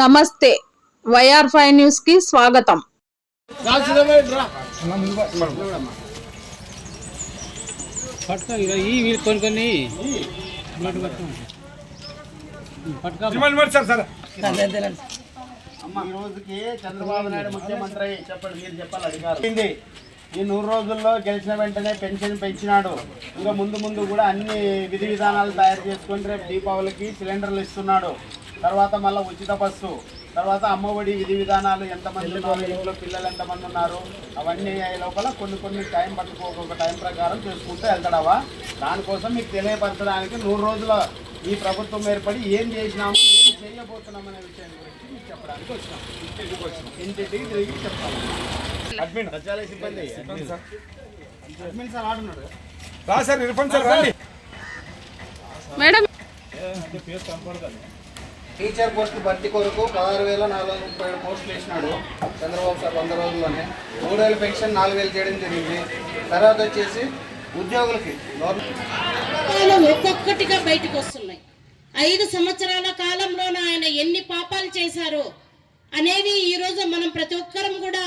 నమస్తే. YR five న్యూస్కి స్వాగతం ఈ కొన్ని కొన్ని రోజుకి చంద్రబాబు నాయుడు ముఖ్యమంత్రి చెప్పండి మీరు చెప్పాలి? ఈ నూరు రోజుల్లో గెలిచిన వెంటనే పెన్షన్ పెంచినాడు. ఇంకా ముందు ముందు కూడా అన్ని విధి విధానాలు తయారు చేసుకొని రేపు దీపావళికి సిలిండర్లు ఇస్తున్నాడు. తర్వాత మళ్ళీ ఉచిత బస్సు తర్వాత అమ్మఒడి విధి విధానాలు ఎంతమంది ఉన్నారు ఇంట్లో పిల్లలు ఎంతమంది ఉన్నారు అవన్నీ అయ్యే లోపల కొన్ని కొన్ని టైం పట్టుకో ఒక టైం ప్రకారం చేసుకుంటూ వెళ్తాడవా? దానికోసం మీకు తెలియపరచడానికి నూరు రోజుల ఈ ప్రభుత్వం ఏర్పడి ఏం చేసినాము ఏం చేయబోతున్నాం అనే విషయం గురించి మీకు చెప్పడానికి వచ్చినాం. ఇంటింటికి వచ్చినాం. ఇంటింటికి తిరిగి చెప్తాము అడ్మిన్. సిబ్బంది. Admin sir. ఆడున్నాడు. రా సార్ ఇర్ఫాన్ సార్ రండి. మేడం. టీచర్ పోస్ట్ భర్తీ కొరకు పదహారు వేల నాలుగు వందల ముప్పై ఏడు పోస్టులు వేసినాడు చంద్రబాబు సార్ వంద రోజుల్లోనే. మూడు వేల పెన్షన్ నాలుగు వేలు చేయడం జరిగింది. తర్వాత వచ్చేసి ఉద్యోగులకి ఒక్కొక్కటిగా బయటకు వస్తున్నాయి. ఐదు సంవత్సరాల కాలంలోన ఆయన ఎన్ని పాపాలు చేశారు అనేవి ఈరోజు మనం ప్రతి ఒక్కరం కూడా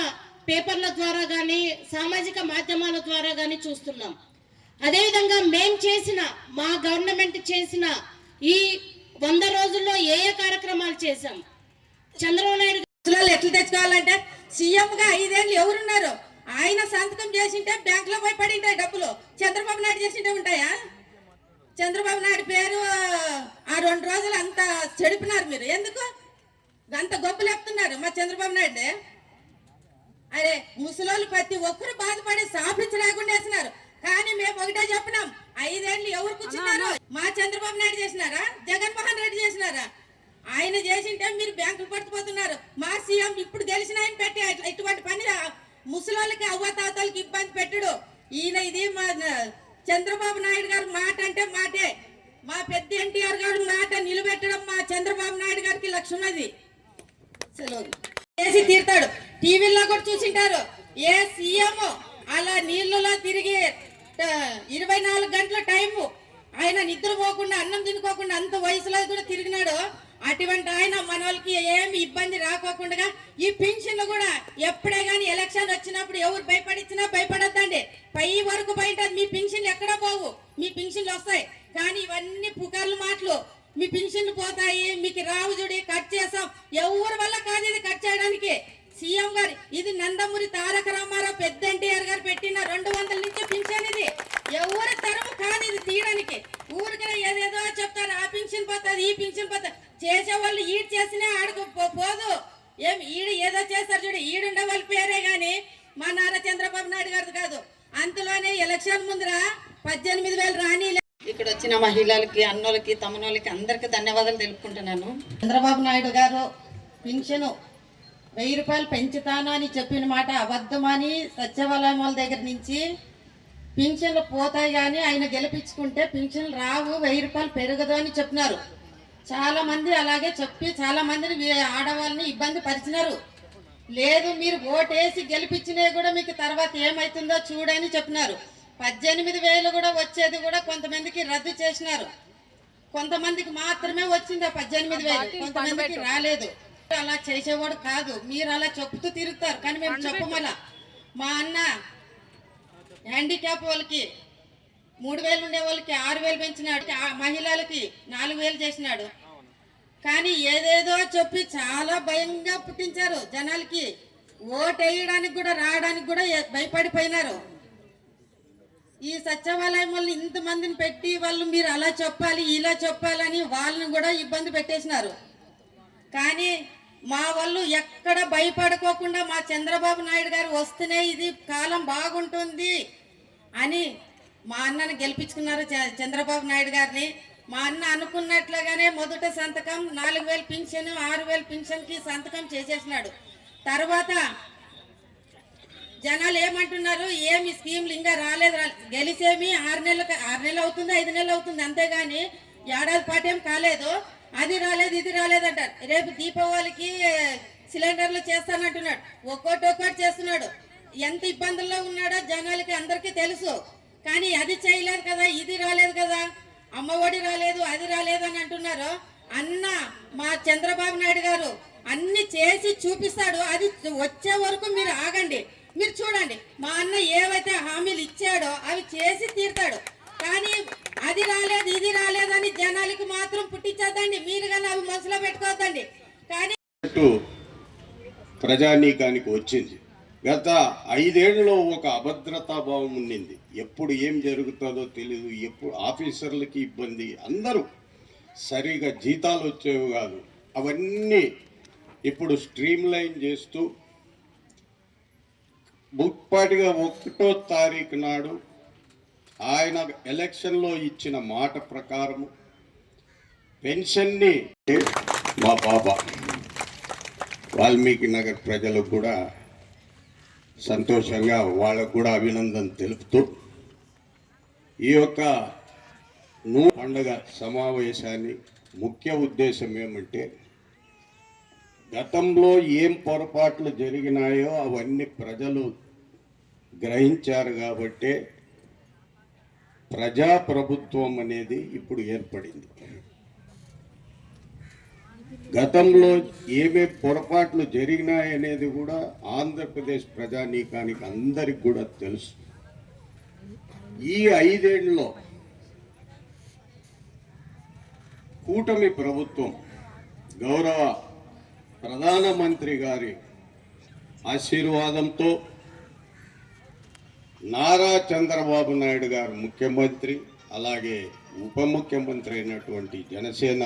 పేపర్ల ద్వారా కానీ సామాజిక మాధ్యమాల ద్వారా కానీ చూస్తున్నాం. అదేవిధంగా మేం చేసిన మా గవర్నమెంట్ చేసిన ఈ వంద రోజుల్లో ఏ ఏ కార్యక్రమాలు చేశాం? చంద్రబాబు నాయుడు అసలు ఎట్లా తెచ్చుకోవాలంటే సీఎం గా ఐదేళ్ళు ఎవరున్నారు? ఆయన సంతకం చేసింటే బ్యాంక్లో పోయి పడి ఉంటాయి డబ్బులు. చంద్రబాబు నాయుడు చేసింటే ఉంటాయా? చంద్రబాబు నాయుడు పేరు ఆ రెండు రోజులు అంత చెడిపినారు మీరు. ఎందుకు? అంత గొప్ప లేపుతున్నారు మా చంద్రబాబు నాయుడు అరే ముసలోళ్ళు ప్రతి ఒక్కరు బాధపడి సాపించి లేకుండా వేసినారు. కానీ మేము ఒకటే చెప్పినాం. ఐదేళ్ళు ఎవరు కూర్చున్నారు? మా చంద్రబాబు నాయుడు చేసినారా? జగన్మోహన్ రెడ్డి చేసినారా? ఆయన చేసింటే మీరు బ్యాంకులు పట్టుకుపోతున్నారు మా సీఎం ఇప్పుడు గెలిచిన ఆయన పెట్టి ఇటువంటి పని ముసలోళ్ళకి అవ్వతాతలకి ఇబ్బంది పెట్టడు. ఈయన ఇది మా చంద్రబాబు నాయుడు గారు మాట అంటే మాటే. మా పెద్ద ఎన్టీఆర్ గారు మాట నిలబెట్టడం మా చంద్రబాబు నాయుడు గారికి లక్ష్యం అది చేసి తీరుతాడు. టీవీలో కూడా చూసింటారు. ఏ సీఎం అలా నీళ్ళలో తిరిగి ఇరవై నాలుగు గంటల టైము. ఆయన నిద్రపోకుండా అన్నం తినుకోకుండా అంత వయసులో కూడా తిరిగినాడు. అటువంటి ఆయన మన వాళ్ళకి ఏమి ఇబ్బంది రాకోకుండా ఈ పెన్షన్లు కూడా ఎప్పుడే కానీ ఎలక్షన్ వచ్చినప్పుడు ఎవరు భయపడిచ్చినా భయపడద్దండి. పై వరకు బయట మీ పెన్షన్లు ఎక్కడ పోవు. మీ పెన్షన్లు వస్తాయి. కానీ ఇవన్నీ పుకార్లు మాటలు. మీ పెన్షన్లు పోతాయి మీకు రావు చూడి కట్ చేసాం ఎవరి వల్ల కాదు ఇది కట్ చేయడానికి. సీఎం గారు ఇది నందమూరి తారక రామారావు పెద్ద ఎన్టీఆర్ గారు పెట్టిన రెండు వందల నుంచి పింఛన్ ఇది ఎవరి తరము కాదు ఇది తీయడానికి ఊరికే ఏదేదో చెప్తారు ఆ పింఛన్ పోతుంది ఈ పింఛన్ పోతుంది చేసేవాళ్ళు ఈడ్ చేసినా ఆడకు పోదు. ఏం ఈడు ఏదో చేస్తారు చూడు ఈడుండే వాళ్ళ పేరే గాని మా నారా చంద్రబాబు నాయుడు గారిది కాదు. అంతలోనే ఎలక్షన్ ముందర పద్దెనిమిది వేలు రాని ఇక్కడ వచ్చిన మహిళలకి అన్నోళ్ళకి తమ్ముళ్ళకి అందరికీ ధన్యవాదాలు తెలుపుకుంటున్నాను. చంద్రబాబు నాయుడు గారు పింఛను వెయ్యి రూపాయలు పెంచుతాను అని చెప్పిన మాట అబద్ధమని సత్యవలయముల దగ్గర నుంచి పింఛన్లు పోతాయి కానీ ఆయన గెలిపించుకుంటే పింఛన్లు రావు వెయ్యి రూపాయలు పెరగదు అని చెప్పినారు. చాలా మంది అలాగే చెప్పి చాలా మందిని ఆడవాళ్ళని ఇబ్బంది పరిచినారు. లేదు మీరు ఓటేసి గెలిపించినా కూడా మీకు తర్వాత ఏమైతుందో చూడని చెప్పినారు. పద్దెనిమిది వేలు కూడా వచ్చేది కూడా కొంతమందికి రద్దు చేసినారు. కొంతమందికి మాత్రమే వచ్చింది ఆ పద్దెనిమిది వేలు. కొంతమందికి రాలేదు. అలా చేసేవాడు కాదు. మీరు అలా చెప్తూ తిరుగుతారు. కానీ మేము చెప్పమలా. మా అన్న హ్యాండిక్యాప్ వాళ్ళకి మూడు వేలు ఉండే వాళ్ళకి ఆరు వేలు పెంచినాడు. మహిళలకి నాలుగు వేలు చేసినాడు. కానీ ఏదేదో చెప్పి చాలా భయంగా పుట్టించారు జనాలకి. ఓటు వేయడానికి కూడా రావడానికి కూడా భయపడిపోయినారు. ఈ సచివాలయం వాళ్ళు ఇంతమందిని పెట్టి వాళ్ళు మీరు అలా చెప్పాలి ఇలా చెప్పాలని వాళ్ళని కూడా ఇబ్బంది పెట్టేసినారు. కానీ మా వాళ్ళు ఎక్కడ భయపడుకోకుండా మా చంద్రబాబు నాయుడు గారు వస్తేనే ఇది కాలం బాగుంటుంది అని మా అన్నని గెలిపించుకున్నారు చంద్రబాబు నాయుడు గారిని. మా అన్న అనుకున్నట్లుగానే మొదట సంతకం నాలుగు వేలు పింఛన్ ఆరు వేలు పింఛన్కి సంతకం చేసేసినాడు. తర్వాత జనాలు ఏమంటున్నారు ఏమి స్కీమ్లు ఇంకా రాలేదు గెలిచేమి ఆరు నెలలు ఆరు నెలలు అవుతుంది ఐదు నెలలు అవుతుంది అంతేగాని ఏడాది పాటు ఏం కాలేదు. అది రాలేదు ఇది రాలేదు అంటారు. రేపు దీపావళికి సిలిండర్లు చేస్తానంటున్నాడు. ఒక్కోటి ఒక్కోటి చేస్తున్నాడు. ఎంత ఇబ్బందుల్లో ఉన్నాడో జనాలకి అందరికీ తెలుసు. కానీ అది చేయలేదు కదా ఇది రాలేదు కదా. అమ్మఒడి రాలేదు అది రాలేదు అని అంటున్నారు. అన్న మా చంద్రబాబు నాయుడు గారు అన్ని చేసి చూపిస్తాడు. అది వచ్చే వరకు మీరు ఆగండి. మీరు చూడండి మా అన్న ఏవైతే హామీలు ఇచ్చాడో అవి చేసి తీరుతాడు. కానీ అది రాలేదు ఇది రాలేదని జనాలకి మాత్రం పుట్టించద్దండి. మీరు కానీ అవి మనసులో పెట్టుకోవద్దండి. కానీ ప్రజానీకానికి వచ్చింది. గత ఐదేళ్ళలో ఒక అభద్రతా భావం ఉండింది ఎప్పుడు ఏం జరుగుతుందో తెలియదు ఎప్పుడు ఆఫీసర్లకి ఇబ్బంది అందరూ సరిగా జీతాలు వచ్చేవి కాదు. అవన్నీ ఇప్పుడు స్ట్రీమ్ లైన్ చేస్తూ ముప్పాటిగా ఒకటో తారీఖు నాడు ఆయన ఎలక్షన్లో ఇచ్చిన మాట ప్రకారము పెన్షన్ని మా బాబా వాల్మీకి నగర్ ప్రజలకు కూడా సంతోషంగా వాళ్ళకు కూడా అభినందన తెలుపుతూ ఈ యొక్క నూ పండుగ సమావేశాన్ని ముఖ్య ఉద్దేశం ఏమంటే గతంలో ఏం పొరపాట్లు జరిగినాయో అవన్నీ ప్రజలు గ్రహించారు కాబట్టే ప్రజాప్రభుత్వం అనేది ఇప్పుడు ఏర్పడింది. గతంలో ఏమేం పొరపాట్లు జరిగినాయనేది కూడా ఆంధ్రప్రదేశ్ ప్రజానీకానికి అందరికి కూడా తెలుసు. ఈ ఐదేళ్ళలో కూటమి ప్రభుత్వం గౌరవ ప్రధానమంత్రి గారి ఆశీర్వాదంతో నారా చంద్రబాబు నాయుడు గారు ముఖ్యమంత్రి అలాగే ఉప ముఖ్యమంత్రి అయినటువంటి జనసేన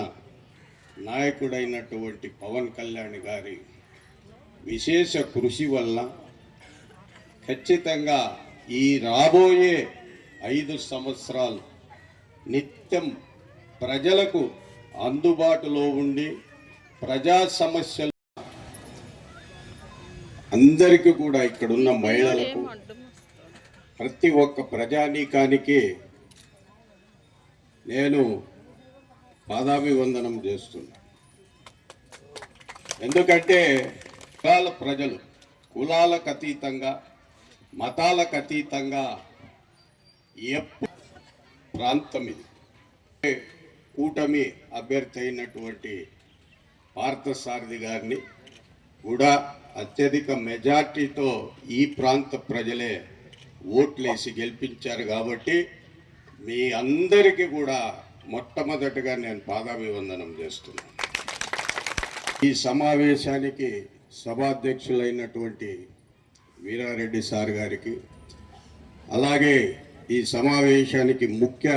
నాయకుడైనటువంటి పవన్ కళ్యాణ్ గారి విశేష కృషి వల్ల ఖచ్చితంగా ఈ రాబోయే ఐదు సంవత్సరాలు నిత్యం ప్రజలకు అందుబాటులో ఉండి ప్రజా సమస్యలు అందరికీ కూడా ఇక్కడున్న మహిళలకు ప్రతి ఒక్క ప్రజానీకానికి నేను పాదాభివందనం చేస్తున్నాను ఎందుకంటే కులాల ప్రజలు కులాలకు అతీతంగా మతాలకు అతీతంగా ఎప్పుడు ప్రాంతం ఇది. కూటమి అభ్యర్థి అయినటువంటి పార్థసారథి గారిని కూడా అత్యధిక మెజార్టీతో ఈ ప్రాంత ప్రజలే ఓట్లేసి గెలిపించారు కాబట్టి మీ అందరికీ కూడా మొట్టమొదటిగా నేను పాదాభివందనం చేస్తున్నాను. ఈ సమావేశానికి సభాధ్యక్షులైనటువంటి వీరారెడ్డి సార్ గారికి అలాగే ఈ సమావేశానికి ముఖ్య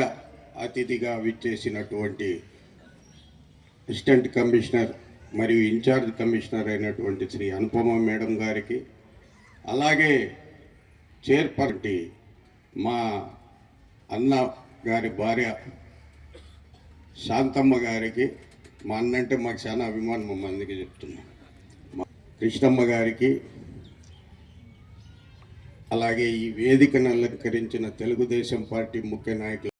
అతిథిగా విచ్చేసినటువంటి అసిస్టెంట్ కమిషనర్ మరియు ఇన్ఛార్జ్ కమిషనర్ అయినటువంటి శ్రీ అనుపమ మేడం గారికి అలాగే చైర్పర్టీ మా అన్న గారి భార్య శాంతమ్మ గారికి మా అన్నంటే మాకు చాలా అభిమానం మా అందుకే చెప్తున్నా. కృష్ణమ్మ గారికి అలాగే ఈ వేదికను అలంకరించిన తెలుగుదేశం పార్టీ ముఖ్య నాయకులు